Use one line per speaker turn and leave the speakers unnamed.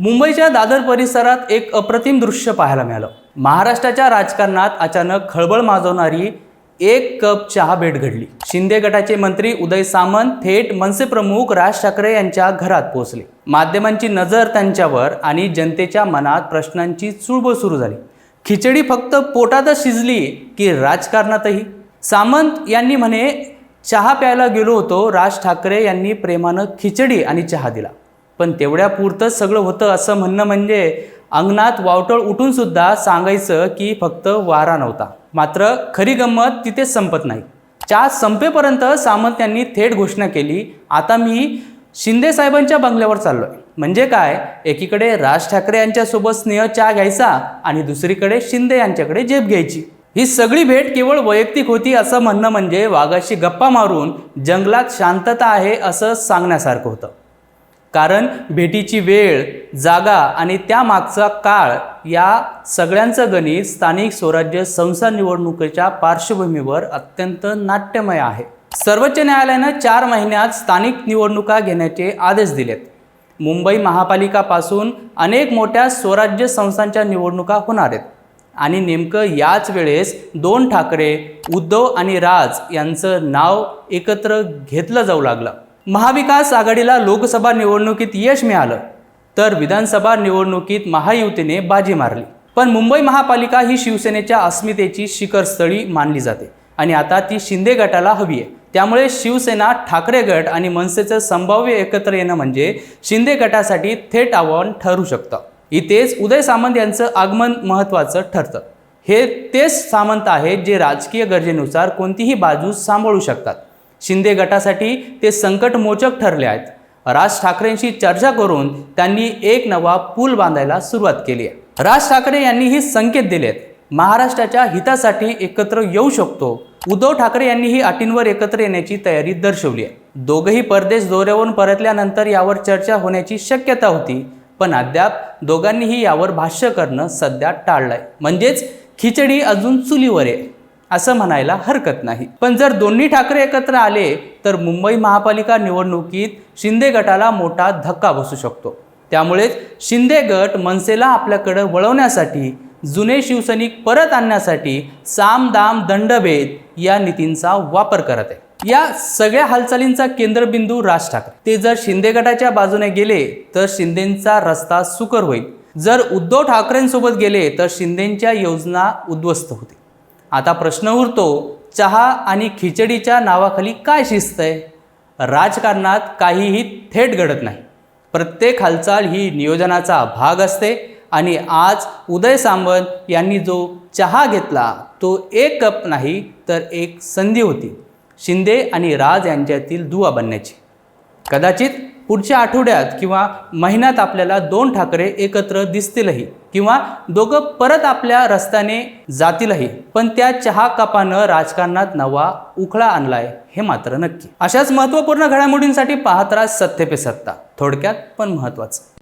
मुंबईच्या दादर परिसरात एक अप्रतिम दृश्य पाहायला मिळालं. महाराष्ट्राच्या राजकारणात अचानक खळबळ माजवणारी एक कप चहा भेट घडली. शिंदे गटाचे मंत्री उदय सामंत थेट मनसे प्रमुख राज ठाकरे यांच्या घरात पोहोचले. माध्यमांची नजर त्यांच्यावर आणि जनतेच्या मनात प्रश्नांची चुळबळ सुरू झाली. खिचडी फक्त पोटातच शिजली की राजकारणातही? सामंत यांनी म्हणे चहा प्यायला गेलो होतो. राज ठाकरे यांनी प्रेमानं खिचडी आणि चहा दिला. पण तेवढ्यापुरतंच सगळं होतं असं म्हणणं म्हणजे अंगणात वावटळ उठून सुद्धा सांगायचं की फक्त वारा नव्हता. मात्र खरी गंमत तिथेच संपत नाही. चहा संपेपर्यंत सामंत यांनी थेट घोषणा केली आता मी शिंदे साहेबांच्या बंगल्यावर चाललोय. म्हणजे काय? एकीकडे राज ठाकरे यांच्यासोबत स्नेह चहा घ्यायचा आणि दुसरीकडे शिंदे यांच्याकडे झेप घ्यायची. ही सगळी भेट केवळ वैयक्तिक होती असं म्हणणं म्हणजे वाघाशी गप्पा मारून जंगलात शांतता आहे असं सांगण्यासारखं होतं. कारण भेटीची वेळ जागा आणि त्यामागचा काळ या सगळ्यांचं गणित स्थानिक स्वराज्य संस्था निवडणुकीच्या पार्श्वभूमीवर अत्यंत नाट्यमय आहे. सर्वोच्च न्यायालयानं चार महिन्यात स्थानिक निवडणुका घेण्याचे आदेश दिलेत. मुंबई महापालिकापासून अनेक मोठ्या स्वराज्य संस्थांच्या निवडणुका होणार आहेत. आणि नेमकं याच वेळेस दोन ठाकरे उद्धव आणि राज यांचं नाव एकत्र घेतलं जाऊ लागलं. महाविकास आघाडीला लोकसभा निवडणुकीत यश मिळालं तर विधानसभा निवडणुकीत महायुतीने बाजी मारली. पण मुंबई महापालिका ही शिवसेनेच्या अस्मितेची शिखरस्थळी मानली जाते आणि आता ती शिंदे गटाला हवी आहे. त्यामुळे शिवसेना ठाकरे गट आणि मनसेचं संभाव्य एकत्र येणं म्हणजे शिंदे गटासाठी थेट आव्हान ठरू शकतं. इथेच उदय सामंत यांचं आगमन महत्त्वाचं ठरतं. हे तेच सामंत आहेत जे राजकीय गरजेनुसार कोणतीही बाजू सांभाळू शकतात. शिंदे गटासाठी ते संकटमोचक ठरले आहेत. राज ठाकरेंशी चर्चा करून त्यांनी एक नवा पूल बांधायला सुरुवात केली आहे. राज ठाकरे यांनीही संकेत दिलेत. महाराष्ट्राच्या हितासाठी एकत्र येऊ शकतो. उद्धव ठाकरे यांनीही अटींवर एकत्र येण्याची तयारी दर्शवली आहे. दोघंही परदेश दौऱ्यावरून परतल्यानंतर यावर चर्चा होण्याची शक्यता होती. पण अद्याप दोघांनीही यावर भाष्य करणं सध्या टाळलंय. म्हणजेच खिचडी अजून चुलीवर आहे. असं म्हणायला हरकत नाही. पण जर दोन्ही ठाकरे एकत्र आले तर मुंबई महापालिका निवडणुकीत शिंदे गटाला मोठा धक्का बसू शकतो. त्यामुळेच शिंदे गट मनसेला आपल्याकडे वळवण्यासाठी जुने शिवसैनिक परत आणण्यासाठी साम दाम दंडभेद या नीतींचा वापर करत आहे. या सगळ्या हालचालींचा केंद्रबिंदू राज ठाकरे. ते जर शिंदे गटाच्या बाजूने गेले तर शिंदेंचा रस्ता सुकर होईल. जर उद्धव ठाकरेंसोबत गेले तर शिंदेंच्या योजना उद्ध्वस्त होतील. आता प्रश्न उरतो चहा आणि खिचडीच्या नावाखाली काय शिस्त आहे? राजकारणात काहीही थेट घडत नाही. प्रत्येक हालचाल ही नियोजनाचा भाग असते आणि आज उदय सामंत यांनी जो चहा घेतला तो एक कप नाही तर एक संधी होती. शिंदे आणि राज यांच्यातील दुवा बनण्याची. कदाचित पुढच्या आठवड्यात किंवा महिन्यात आपल्याला दोन ठाकरे एकत्र दिसतीलही किंवा दोघं परत आपल्या रस्त्याने जातीलही. पण त्या चहा कपानं राजकारणात नवा उखळा आणलाय हे मात्र नक्की. अशाच महत्त्वपूर्ण घडामोडींसाठी पाहत राहा सत्यपे सत्ता. थोडक्यात पण महत्त्वाचं.